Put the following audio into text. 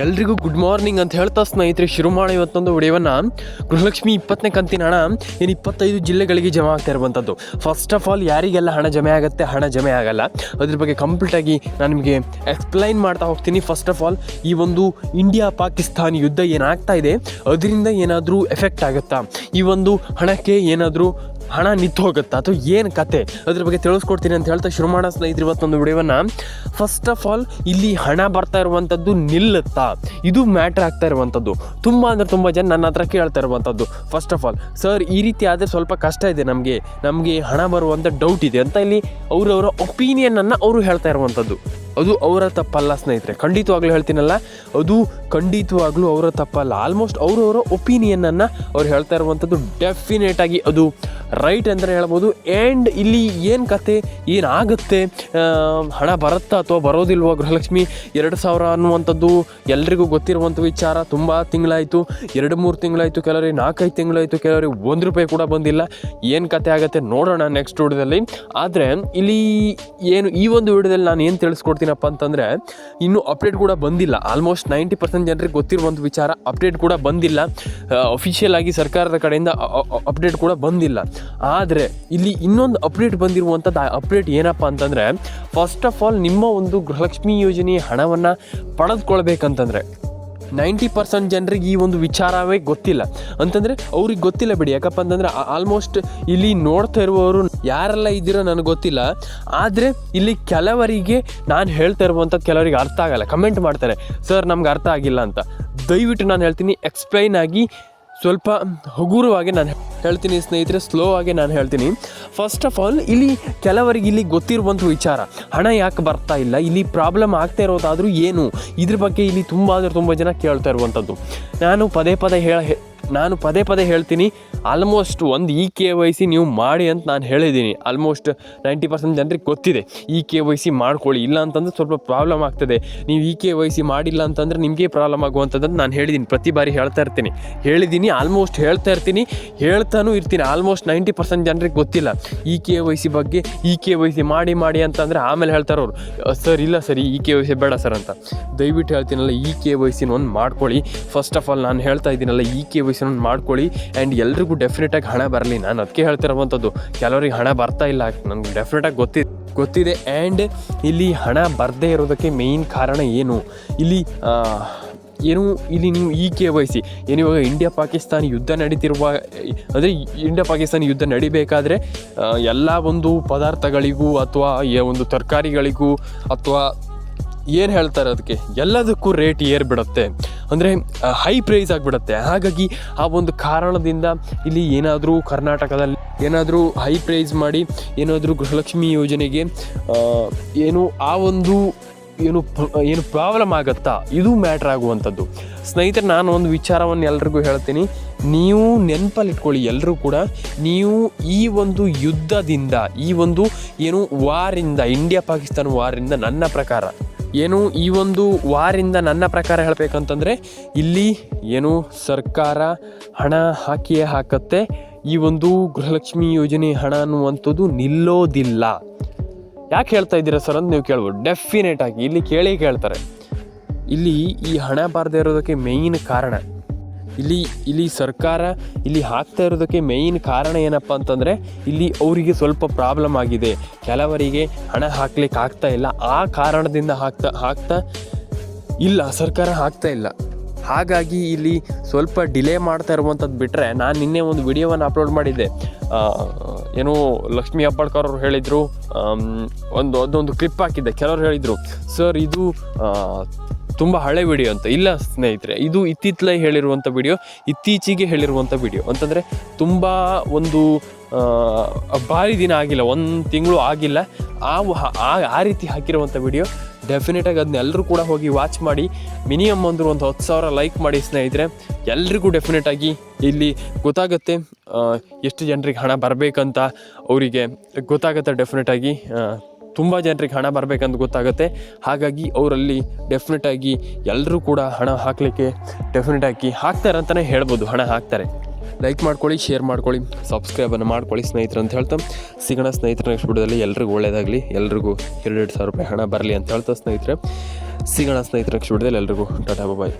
ಎಲ್ರಿಗೂ good morning ಅಂತ ಹೇಳ್ತಾ ಸ್ನೇಹಿತರೆ ಶುರು ಮಾಡಿ ಇವತ್ತೊಂದು ವಿಡಿಯೋವನ್ನ ಗೃಹಲಕ್ಷ್ಮಿ ಇಪ್ಪತ್ತನೇ ಕಂತಿನ ಹಣ ಏನು ಇಪ್ಪತ್ತೈದು ಜಿಲ್ಲೆಗಳಿಗೆ ಜಮಾ ಆಗ್ತಾ ಇರುವಂಥದ್ದು ಫಸ್ಟ್ ಆಫ್ ಆಲ್ ಯಾರಿಗೆಲ್ಲ ಹಣ ಜಮೆ ಆಗುತ್ತೆ? ಹಣ ಜಮೆ ಆಗಲ್ಲ. ಅದ್ರ ಬಗ್ಗೆ ಕಂಪ್ಲೀಟಾಗಿ ನಾನು ನಿಮಗೆ ಎಕ್ಸ್ಪ್ಲೈನ್ ಮಾಡ್ತಾ ಹೋಗ್ತೀನಿ. ಫಸ್ಟ್ ಆಫ್ ಆಲ್ ಈ ಒಂದು ಇಂಡಿಯಾ ಪಾಕಿಸ್ತಾನ್ ಯುದ್ಧ ಏನಾಗ್ತಾ ಇದೆ? ಅದರಿಂದ ಏನಾದರೂ ಎಫೆಕ್ಟ್ ಆಗುತ್ತಾ? ಈ ಒಂದು ಹಣಕ್ಕೆ ಏನಾದರೂ ಹಣ ನಿಂತು ಅಥವಾ ಏನು ಕತೆ? ಅದ್ರ ಬಗ್ಗೆ ತಿಳಿಸ್ಕೊಡ್ತೀನಿ ಅಂತ ಹೇಳ್ತಾ ಶುರು ಮಾಡೋ ಸ್ನೇಹಿತರು ಇವತ್ತೊಂದು ವಿಡಿಯೋವನ್ನು. ಫಸ್ಟ್ ಆಫ್ ಆಲ್ ಇಲ್ಲಿ ಹಣ ಬರ್ತಾ ಇರುವಂಥದ್ದು ನಿಲ್ಲುತ್ತಾ? ಇದು ಮ್ಯಾಟ್ರ್ ಆಗ್ತಾ ಇರುವಂಥದ್ದು ತುಂಬ ಅಂದರೆ ತುಂಬ ಜನ ನನ್ನ ಹತ್ರ ಕೇಳ್ತಾ ಇರುವಂಥದ್ದು ಫಸ್ಟ್ ಆಫ್ ಆಲ್ ಸರ್ ಈ ರೀತಿ ಆದರೆ ಸ್ವಲ್ಪ ಕಷ್ಟ ಇದೆ ನಮಗೆ. ನಮಗೆ ಹಣ ಬರುವಂಥ ಡೌಟ್ ಇದೆ ಅಂತ ಇಲ್ಲಿ ಅವರವರ ಒಪಿನಿಯನನ್ನು ಅವರು ಹೇಳ್ತಾ ಇರುವಂಥದ್ದು ಅದು ಅವರ ತಪ್ಪಲ್ಲ ಸ್ನೇಹಿತರೆ. ಖಂಡಿತವಾಗ್ಲೂ ಹೇಳ್ತೀನಲ್ಲ, ಅದು ಖಂಡಿತವಾಗ್ಲೂ ಅವರ ತಪ್ಪಲ್ಲ. ಆಲ್ಮೋಸ್ಟ್ ಅವರವರ ಒಪಿನಿಯನನ್ನು ಅವ್ರು ಹೇಳ್ತಾ ಇರುವಂಥದ್ದು ಡೆಫಿನೇಟ್ ಆಗಿ ಅದು ರೈಟ್ ಅಂತಲೇ ಹೇಳ್ಬೋದು. ಆ್ಯಂಡ್ ಇಲ್ಲಿ ಏನು ಕತೆ ಏನಾಗುತ್ತೆ ಹಣ ಬರುತ್ತಾ ಅಥವಾ ಬರೋದಿಲ್ವೋ ಗೃಹಲಕ್ಷ್ಮಿ? ಎರಡು ಸಾವಿರ ಅನ್ನುವಂಥದ್ದು ಎಲ್ರಿಗೂ ಗೊತ್ತಿರುವಂಥ ವಿಚಾರ. ತುಂಬ ತಿಂಗಳಾಯಿತು, ಎರಡು ಮೂರು ತಿಂಗಳಾಯಿತು ಕೆಲವರಿಗೆ, ನಾಲ್ಕೈದು ತಿಂಗಳಾಯಿತು ಕೆಲವರಿಗೆ ಒಂದು ರೂಪಾಯಿ ಕೂಡ ಬಂದಿಲ್ಲ. ಏನು ಕತೆ ಆಗುತ್ತೆ ನೋಡೋಣ ನೆಕ್ಸ್ಟ್ ವಿಡಿಯೋದಲ್ಲಿ ಆದರೆ ಇಲ್ಲಿ ಏನು ಈ ಒಂದು ವಿಡಿಯೋದಲ್ಲಿ ನಾನು ಏನು ತಿಳಿಸ್ಕೊಡ್ತೀನಪ್ಪ ಅಂತಂದರೆ, ಇನ್ನೂ ಅಪ್ಡೇಟ್ ಕೂಡ ಬಂದಿಲ್ಲ. ಆಲ್ಮೋಸ್ಟ್ ನೈಂಟಿ ಪರ್ಸೆಂಟ್ ಜನರಿಗೆ ಗೊತ್ತಿರುವಂಥ ವಿಚಾರ ಅಪ್ಡೇಟ್ ಕೂಡ ಬಂದಿಲ್ಲ. ಅಫಿಷಿಯಲ್ ಆಗಿ ಸರ್ಕಾರದ ಕಡೆಯಿಂದ ಅಪ್ಡೇಟ್ ಕೂಡ ಬಂದಿಲ್ಲ. ಆದರೆ, ಇಲ್ಲಿ ಇನ್ನೊಂದು ಅಪ್ಡೇಟ್ ಬಂದಿರುವಂಥದ್ದು ಅಪ್ಡೇಟ್ ಏನಪ್ಪ ಅಂತಂದರೆ ಫಸ್ಟ್ ಆಫ್ ಆಲ್ ನಿಮ್ಮ ಒಂದು ಗೃಹಲಕ್ಷ್ಮಿ ಯೋಜನೆಯ ಹಣವನ್ನು ಪಡೆದುಕೊಳ್ಬೇಕಂತಂದರೆ ನೈಂಟಿ ಪರ್ಸೆಂಟ್ ಜನರಿಗೆ ಈ ಒಂದು ವಿಚಾರವೇ ಗೊತ್ತಿಲ್ಲ. ಅಂತಂದರೆ ಅವ್ರಿಗೆ ಗೊತ್ತಿಲ್ಲ ಬಿಡಿ. ಯಾಕಪ್ಪ ಅಂತಂದರೆ ಆಲ್ಮೋಸ್ಟ್ ಇಲ್ಲಿ ನೋಡ್ತಾ ಇರುವವರು ಯಾರೆಲ್ಲ ಇದ್ದೀರೋ ನನಗೆ ಗೊತ್ತಿಲ್ಲ. ಆದರೆ ಇಲ್ಲಿ ಕೆಲವರಿಗೆ ನಾನು ಹೇಳ್ತಾ ಇರುವಂಥದ್ದು ಕೆಲವರಿಗೆ ಅರ್ಥ ಆಗಲ್ಲ. ಕಮೆಂಟ್ ಮಾಡ್ತಾರೆ, ಸರ್, ನಮ್ಗೆ ಅರ್ಥ ಆಗಿಲ್ಲ ಅಂತ. ದಯವಿಟ್ಟು ನಾನು ಹೇಳ್ತೀನಿ ಎಕ್ಸ್ಪ್ಲೈನ್ ಆಗಿ ಸ್ವಲ್ಪ ಹಗುರವಾಗಿ ನಾನು ಹೇಳ್ತೀನಿ, ಸ್ನೇಹಿತರೆ ಸ್ಲೋ ಆಗಿ ನಾನು ಹೇಳ್ತೀನಿ. ಫಸ್ಟ್ ಆಫ್ ಆಲ್ ಇಲ್ಲಿ ಕೆಲವರಿಗೆ ಇಲ್ಲಿ ಗೊತ್ತಿರುವಂಥ ವಿಚಾರ, ಹಣ ಯಾಕೆ ಬರ್ತಾ ಇಲ್ಲ, ಇಲ್ಲಿ ಪ್ರಾಬ್ಲಮ್ ಆಗ್ತಾ ಇರೋದಾದರೂ ಏನು? ಇದ್ರ ಬಗ್ಗೆ ಇಲ್ಲಿ ತುಂಬ ಅಂದರೆ ತುಂಬ ಜನ ಕೇಳ್ತಾ ಇರುವಂಥದ್ದು ನಾನು ಪದೇ ಪದೇ ಹೇಳ ನಾನು ಪದೇ ಪದೇ ಹೇಳ್ತೀನಿ ಆಲ್ಮೋಸ್ಟ್ ಒಂದು ಇ ಕೆ ವೈ ಸಿ ನೀವು ಮಾಡಿ ಅಂತ ನಾನು ಹೇಳಿದ್ದೀನಿ. ಆಲ್ಮೋಸ್ಟ್ ನೈಂಟಿ ಪರ್ಸೆಂಟ್ ಜನರಿಗೆ ಗೊತ್ತಿದೆ ಇ ಕೆ ವೈ ಸಿ ಮಾಡ್ಕೊಳ್ಳಿ. ಇಲ್ಲ ಅಂತಂದ್ರೆ ಸ್ವಲ್ಪ ಪ್ರಾಬ್ಲಮ್ ಆಗ್ತದೆ. ನೀವು ಇ ಕೆ ವೈ ಸಿ ಮಾಡಿಲ್ಲ ಅಂತಂದ್ರೆ ನಿಮಗೆ ಪ್ರಾಬ್ಲಮ್ ಆಗುವಂಥದ್ದನ್ನು ನಾನು ಹೇಳಿದ್ದೀನಿ. ಪ್ರತಿ ಬಾರಿ ಹೇಳ್ತಾ ಇರ್ತೀನಿ. ಹೇಳಿದ್ದೀನಿ ಆಲ್ಮೋಸ್ಟ್ ಹೇಳ್ತಾ ಇರ್ತೀನಿ. ಹೇಳ್ತಾನೂ ಇರ್ತೀನಿ. ಆಲ್ಮೋಸ್ಟ್ ನೈಂಟಿ ಪರ್ಸೆಂಟ್ ಜನರಿಗೆ ಗೊತ್ತಿಲ್ಲ. ಇ ಕೆ ವೈ ಸಿ ಬಗ್ಗೆ ಇ ಕೆ ವೈ ಸಿ ಮಾಡಿ ಮಾಡಿ ಅಂತಂದ್ರೆ ಆಮೇಲೆ ಹೇಳ್ತಾರೆ ಸರ್, ಇಲ್ಲ sir E K Y C ಬೇಡ ಸರ್ ಅಂತ. ದಯವಿಟ್ಟು ಹೇಳ್ತೀನಲ್ಲ ಇ ಕೆ ವೈ ಸಿನ ಒಂದು ಮಾಡ್ಕೊಳ್ಳಿ. ಫಸ್ಟ್ ಆಫ್ ಆಲ್ ನಾನು ಹೇಳ್ತಾ ಇದ್ದೀನಲ್ಲ ಇ ಕೆ ವೈ ಸಿನ ಒಂದು ಮಾಡ್ಕೊಳ್ಳಿ. ಆ್ಯಂಡ್ ಎಲ್ರಿಗೂ ಡೆಫಿನೆಟಾಗಿ ಹಣ ಬರಲಿ. ನಾನು ಅದಕ್ಕೆ ಹೇಳ್ತಿರೋವಂಥದ್ದು. ಕೆಲವರಿಗೆ ಹಣ ಬರ್ತಾ ಇಲ್ಲ. ನನಗೆ ಡೆಫಿನೆಟಾಗಿ ಗೊತ್ತಿದೆ ಗೊತ್ತಿದೆ. ಆ್ಯಂಡ್ ಇಲ್ಲಿ ಹಣ ಬರದೇ ಇರೋದಕ್ಕೆ ಮೇಯ್ನ್ ಕಾರಣ ಏನು? ಇಲ್ಲಿ ಏನು, ಇಲ್ಲಿ ನೀವು ಈ ಕೆ ವೈ ಸಿ. ಏನು ಇವಾಗ ಇಂಡಿಯಾ ಪಾಕಿಸ್ತಾನ ಯುದ್ಧ ನಡೀತಿರುವ, ಅಂದರೆ ಇಂಡಿಯಾ ಪಾಕಿಸ್ತಾನ ಯುದ್ಧ ನಡಿಬೇಕಾದ್ರೆ ಎಲ್ಲ ಒಂದು ಪದಾರ್ಥಗಳಿಗೂ ಅಥವಾ ಒಂದು ತರಕಾರಿಗಳಿಗೂ ಅಥವಾ ಏನು ಹೇಳ್ತಾರೆ ಅದಕ್ಕೆ? ಎಲ್ಲದಕ್ಕೂ ರೇಟ್ ಏರ್ಬಿಡುತ್ತೆ. ಅಂದರೆ ಹೈ ಪ್ರೈಸ್ ಆಗಿಬಿಡುತ್ತೆ. ಹಾಗಾಗಿ ಆ ಒಂದು ಕಾರಣದಿಂದ ಇಲ್ಲಿ ಏನಾದರೂ ಕರ್ನಾಟಕದಲ್ಲಿ ಏನಾದರೂ ಹೈ ಪ್ರೈಸ್ ಮಾಡಿ, ಏನಾದರೂ ಗೃಹಲಕ್ಷ್ಮಿ ಯೋಜನೆಗೆ ಏನು, ಆ ಒಂದು ಏನು ಏನು ಪ್ರಾಬ್ಲಮ್ ಆಗುತ್ತಾ? ಇದು ಮ್ಯಾಟ್ರ್ ಆಗುವಂಥದ್ದು. ಸ್ನೇಹಿತರೆ, ನಾನು ಒಂದು ವಿಚಾರವನ್ನು ಎಲ್ರಿಗೂ ಹೇಳ್ತೀನಿ. ನೀವು ನೆನಪಲ್ಲಿಟ್ಕೊಳ್ಳಿ ಎಲ್ಲರೂ ಕೂಡ. ನೀವು ಈ ಒಂದು ಯುದ್ಧದಿಂದ, ಈ ಒಂದು ಏನು ವಾರಿಂದ ಇಂಡಿಯಾ ಪಾಕಿಸ್ತಾನ ವಾರಿಂದ ನನ್ನ ಪ್ರಕಾರ ಏನು ಈ ಒಂದು ವಾರಿಂದ ನನ್ನ ಪ್ರಕಾರ ಹೇಳಬೇಕಂತಂದರೆ ಇಲ್ಲಿ ಏನು ಸರ್ಕಾರ ಹಣ ಹಾಕಿಯೇ ಹಾಕತ್ತೆ, ಈ ಒಂದು ಗೃಹಲಕ್ಷ್ಮಿ ಯೋಜನೆ ಹಣ ಅನ್ನುವಂಥದ್ದು ನಿಲ್ಲೋದಿಲ್ಲ. ಯಾಕೆ ಹೇಳ್ತಾ ಇದ್ದೀರಾ ಸರ್ ಅಂತ ನೀವು ಕೇಳ್ಬೋದು. ಡೆಫಿನೆಟ್ ಆಗಿ ಇಲ್ಲಿ ಕೇಳಿ ಕೇಳ್ತಾರೆ. ಇಲ್ಲಿ ಈ ಹಣ ಬಾರದೇ ಇರೋದಕ್ಕೆ ಮೇಯ್ನ್ ಕಾರಣ ಇಲ್ಲಿ ಇಲ್ಲಿ ಸರ್ಕಾರ ಇಲ್ಲಿ ಹಾಕ್ತಾ ಇರೋದಕ್ಕೆ ಮೇಯ್ನ್ ಕಾರಣ ಏನಪ್ಪ ಅಂತಂದರೆ ಇಲ್ಲಿ ಅವರಿಗೆ ಸ್ವಲ್ಪ ಪ್ರಾಬ್ಲಮ್ ಆಗಿದೆ. ಕೆಲವರಿಗೆ ಹಣ ಹಾಕ್ಲಿಕ್ಕೆ ಆಗ್ತಾ ಇಲ್ಲ. ಆ ಕಾರಣದಿಂದ ಹಾಕ್ತಾ ಹಾಕ್ತಾ ಇಲ್ಲ, ಸರ್ಕಾರ ಹಾಕ್ತಾ ಇಲ್ಲ. ಹಾಗಾಗಿ ಇಲ್ಲಿ ಸ್ವಲ್ಪ ಡಿಲೇ ಮಾಡ್ತಾ ಇರುವಂಥದ್ದು ಬಿಟ್ಟರೆ ನಾನು ನಿನ್ನೆ ಒಂದು ವಿಡಿಯೋವನ್ನು ಅಪ್ಲೋಡ್ ಮಾಡಿದ್ದೆ. ಏನು ಲಕ್ಷ್ಮೀ ಅಪ್ಪಾಡ್ಕರ್ ಅವರು ಹೇಳಿದರು ಒಂದು, ಅದೊಂದು ಕ್ಲಿಪ್ ಹಾಕಿದ್ದೆ. ಕೆಲವರು ಹೇಳಿದರು ಸರ್ ಇದು ತುಂಬ ಹಳೆ ವಿಡಿಯೋ ಅಂತ. ಇಲ್ಲ ಸ್ನೇಹಿತರೆ, ಇದು ಇತ್ತಿತ್ತಲೇ ಹೇಳಿರುವಂಥ ವಿಡಿಯೋ ಇತ್ತೀಚೆಗೆ ಹೇಳಿರುವಂಥ ವಿಡಿಯೋ ಅಂತಂದರೆ ತುಂಬ ಒಂದು ಭಾರಿ ದಿನ ಆಗಿಲ್ಲ, ಒಂದು ತಿಂಗಳು ಆಗಿಲ್ಲ. ಆ- ಆ ರೀತಿ ಹಾಕಿರುವಂಥ ವಿಡಿಯೋ ಡೆಫಿನೆಟಾಗಿ ಅದನ್ನ ಎಲ್ಲರೂ ಕೂಡ ಹೋಗಿ ವಾಚ್ ಮಾಡಿ ಮಿನಿಮಮ್ ಅಂದರೂ ಒಂದು ಹತ್ತು ಸಾವಿರ ಲೈಕ್ ಮಾಡಿ ಸ್ನೇಹಿತರೆ. ಎಲ್ರಿಗೂ ಡೆಫಿನೆಟಾಗಿ ಇಲ್ಲಿ ಗೊತ್ತಾಗುತ್ತೆ ಎಷ್ಟು ಜನರಿಗೆ ಹಣ ಬರಬೇಕಂತ ಅವರಿಗೆ ಗೊತ್ತಾಗುತ್ತೆ ಡೆಫಿನೆಟಾಗಿ ತುಂಬ ಜನರಿಗೆ ಹಣ ಬರಬೇಕಂತ ಗೊತ್ತಾಗುತ್ತೆ. ಹಾಗಾಗಿ ಅವರಲ್ಲಿ ಡೆಫಿನೆಟ್ ಆಗಿ ಎಲ್ಲರೂ ಕೂಡ ಹಣ ಹಾಕಲಿಕ್ಕೆ ಡೆಫಿನೆಟ್ ಆಗಿ ಹಾಕ್ತಾರೆ ಅಂತಲೇ ಹೇಳ್ಬೋದು, ಹಣ ಹಾಕ್ತಾರೆ. ಲೈಕ್ ಮಾಡ್ಕೊಳ್ಳಿ ಶೇರ್ ಮಾಡ್ಕೊಳ್ಳಿ ಸಬ್ಸ್ಕ್ರೈಬನ್ನು ಮಾಡ್ಕೊಳ್ಳಿ ಸ್ನೇಹಿತರು ಅಂತ ಹೇಳ್ತಾ. ಸಿಗೋಣ ಸ್ನೇಹಿತರ ನೆಕ್ಸ್ಟ್ ವಿಡಿಯೋದಲ್ಲಿ ಎಲ್ರಿಗೂ ಒಳ್ಳೆಯದಾಗಲಿ ಎಲ್ರಿಗೂ ಎರಡು ಸಾವಿರ ರೂಪಾಯಿ ಹಣ ಬರಲಿ ಅಂತ ಹೇಳ್ತಾ ಸ್ನೇಹಿತರೆ. ಸಿಗೋಣ ಸ್ನೇಹಿತರ ನೆಕ್ಸ್ಟ್ ವಿಡಿಯೋದಲ್ಲಿ ಎಲ್ರಿಗೂ, ಟಾಟಾ ಬಾಯ್